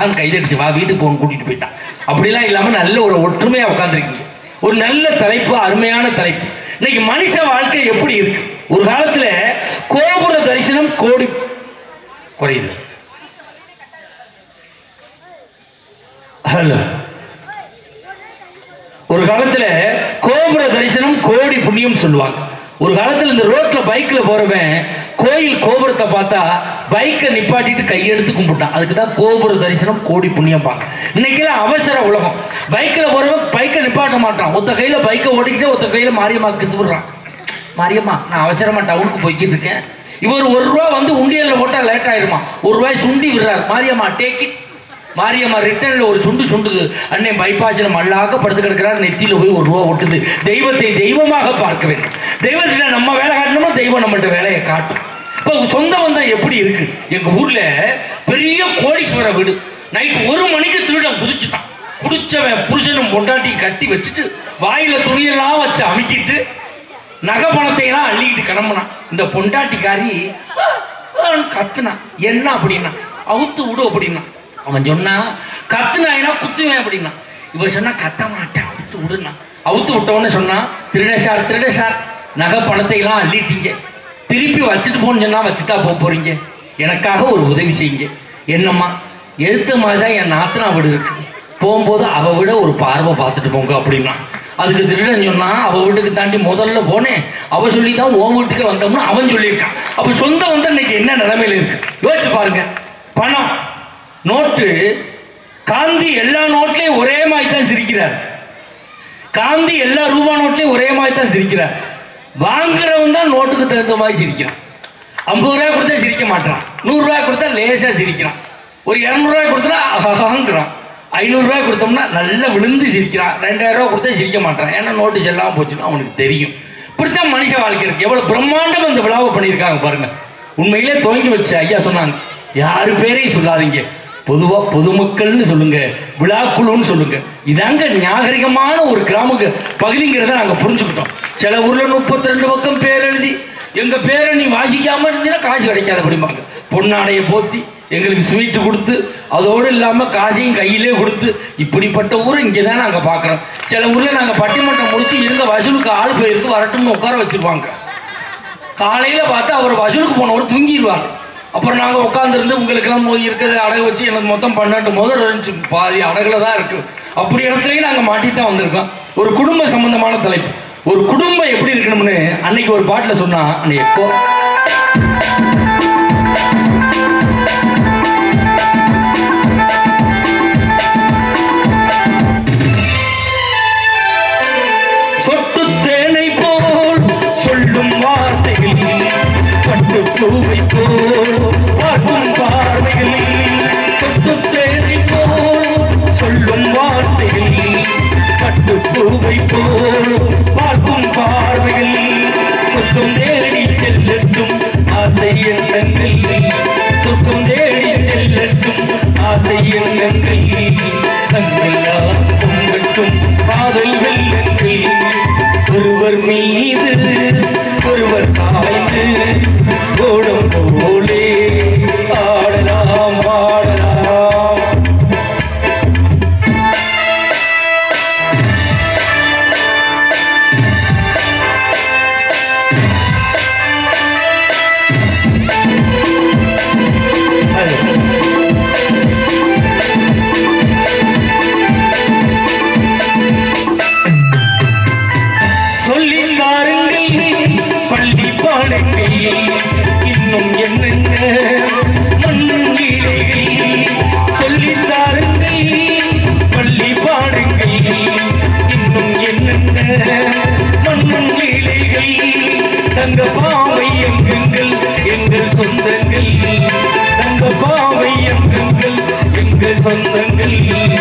அவன் கைதடிச்சு வா வீட்டுக்கு போகணும் கூட்டிட்டு போயிட்டான் அப்படிலாம் இல்லாம நல்ல ஒரு ஒற்றுமையா உட்காந்துருக்கீங்க ஒரு நல்ல தலைப்பு அருமையான தலைப்பு. இன்னைக்கு மனுஷ வாழ்க்கை எப்படி இருக்கு? ஒரு காலத்துல கோபுர தரிசனம் கோடி குறையுது. ஹலோ. ஒரு காலத்துல கோபுர தரிசனம் கோடி புண்ணியம் சொல்லுவாங்க. ஒரு காலத்துல இந்த ரோட்ல பைக்ல போறவன் கோயில் கோபுரத்தை பார்த்தா பைக்கை நிப்பாட்டிட்டு கையெடுத்து கும்பிட்டான். அதுக்கு தான் கோபுர தரிசனம் கோடி புண்ணியம் பாங்க. இன்னைக்கெல்லாம் அவசர உலகம். பைக்கில் போகிறவன் பைக்கை நிப்பாட்ட மாட்டான். ஒத்த கையில் பைக்கை ஓடிக்கிட்டே ஒத்த கையில் மாரியம்மா கிசுறான் மாரியம்மா நான் அவசரமாக டவுனுக்கு போய்கிட்டு இருக்கேன். இவர் ஒரு ரூபா வந்து உண்டியலில் போட்டால் லேட் ஆயிருமா? ஒரு ரூபாய் சுண்டி விடுறார். மாரியம்மா டேக் இட் மாரியம்மா ரிட்டர்னில் ஒரு சுண்டு சுண்டுது. அன்னை பைபாஜனம் அல்லாக படுத்து கிடக்கிறார். நெத்தியில் போய் ஒரு ரூபா ஒட்டுது. தெய்வத்தை தெய்வமாக பார்க்க வேண்டும். தெய்வத்தில் நம்ம வேலை காட்டணும்னா தெய்வம் நம்மள்கிட்ட வேலையை காட்டும். இப்போ சொந்த வந்தால் எப்படி இருக்கு? எங்கள் ஊரில் பெரிய கோடீஸ்வர வீடு. நைட் ஒரு மணிக்கு திருடன் குதிச்சுட்டான். குடிச்சவன் புருஷனும் பொண்டாட்டி கட்டி வச்சுட்டு வாயில் துணியெல்லாம் வச்சு அமுக்கிட்டு நகை பணத்தை எல்லாம் அள்ளிக்கிட்டு கிளம்புனான். இந்த பொண்டாட்டிக்காரி ஆன்னு கத்துனான் என்ன அப்படின்னா? அவுத்து விடு அப்படின்னா. அவன் சொன்னான் கத்துனாயினா குத்துவேன் அப்படின்னா. இவன் சொன்னா கத்த மாட்டேன் அவுத்து விடுனா. அவுத்து விட்டவொடனே சொன்னான் திருட சார் திருட சார் நகை பணத்தை எல்லாம் அள்ளிட்டீங்க. திருப்பி வச்சுட்டு போன்னு சொன்னால் வச்சுட்டா போக போகிறீங்க எனக்காக ஒரு உதவி செய்யுங்க. என்னம்மா எடுத்த மாதிரி தான் என் நாத்தனா வீடு இருக்கு. போகும்போது அவ விட ஒரு பார்வை பார்த்துட்டு போங்க அப்படின்னா. அதுக்கு திருடன் சொன்னால் அவள் வீட்டுக்கு தாண்டி முதல்ல போனேன் அவள் சொல்லி தான் உன் வீட்டுக்கு வந்தோம்னு அவன் சொல்லியிருக்கான். அப்போ சொந்தம் வந்து இன்னைக்கு என்ன நிலைமையில இருக்கு? யோசிச்சு பாருங்க. பணம் நோட்டு காந்தி எல்லா நோட்லேயும் ஒரே மாதிரி தான் சிரிக்கிறார். காந்தி எல்லா ரூபா நோட்லேயும் ஒரே மாதிரி தான் சிரிக்கிறார். வாங்குறவன் தான் நோட்டுக்கு தகுந்த மாதிரி சிரிக்கிறான். ஐம்பது ரூபாய் கொடுத்தா சிரிக்க மாட்டான். நூறுரூவா கொடுத்தா லேசாக சிரிக்கிறான். ஒரு இரநூறுவா கொடுத்தா அஹங்கிறான் ஐநூறுரூவா கொடுத்தோம்னா நல்லா விழுந்து சிரிக்கிறான். ரெண்டாயிரம் கொடுத்தா சிரிக்க மாட்டான். ஏன்னா நோட்டு செல்லாமல் போச்சுன்னா அவனுக்கு தெரியும். இப்படித்தான் மனுஷ வாழ்க்கை இருக்கு. எவ்வளோ பிரம்மாண்டம் இந்த விழாவை பண்ணியிருக்காங்க பாருங்க. உண்மையிலே துவங்கி வச்சு ஐயா சொன்னாங்க. யாரு பேரையும் சொல்லாதீங்க. பொதுவாக பொதுமக்கள்னு சொல்லுங்க விழாக்குழுன்னு சொல்லுங்க. இதாங்க நாகரிகமான ஒரு கிராம பகுதிங்கிறத நாங்கள் புரிஞ்சுக்கிட்டோம். சில ஊரில் முப்பத்தி ரெண்டு பக்கம் பேர் எழுதி எங்கள் பேரை நீ வாசிக்காமல் இருந்தீங்கன்னா காசு கிடைக்காது அப்படிம்பாங்க பொன்னாடையை போத்தி எங்களுக்கு ஸ்வீட்டு கொடுத்து அதோடு இல்லாமல் காசையும் கையிலே கொடுத்து இப்படிப்பட்ட ஊரை இங்கே தான் நாங்கள் பார்க்குறோம் சில ஊரில் நாங்கள் பட்டிமன்றம் முடிச்சு இருந்த வசூலுக்கு ஆள் போயிருக்கு வரட்டும்னு உட்கார வச்சுருப்பாங்க. காலையில் பார்த்தா அவர் வசூலுக்கு போனவர் தூங்கிடுவார். அப்புறம் நாங்கள் உட்காந்துருந்து உங்களுக்கெல்லாம் இருக்கிறத அடகு வச்சு எனக்கு மொத்தம் பன்னெண்டு முதல் இருந்துச்சு. பாதி அடகுல தான் இருக்குது அப்படி இடத்துலையும் நாங்கள் மாட்டி தான் வந்திருக்கோம். ஒரு குடும்ப சம்பந்தமான தலைப்பு. ஒரு குடும்பம் எப்படி இருக்கணும்னு அன்னைக்கு ஒரு பாட்டில் சொன்னா அன்னைக்கு எப்போ? எண்ணங்கள் சொத்தும் தேடி செல்லட்டும் ஆசை எண்ணங்கள் தங்கெல்லாம் பொங்கட்டும் காதல் வெள்ளங்கள் ஒருவர் மீது ஒருவர் சாய்ந்து ஓடம் போலே தங்க பாவை எங்கள் எங்கள் சொந்தங்கள். தங்க பாவை எங்கள் எங்கள் சொந்தங்கள்.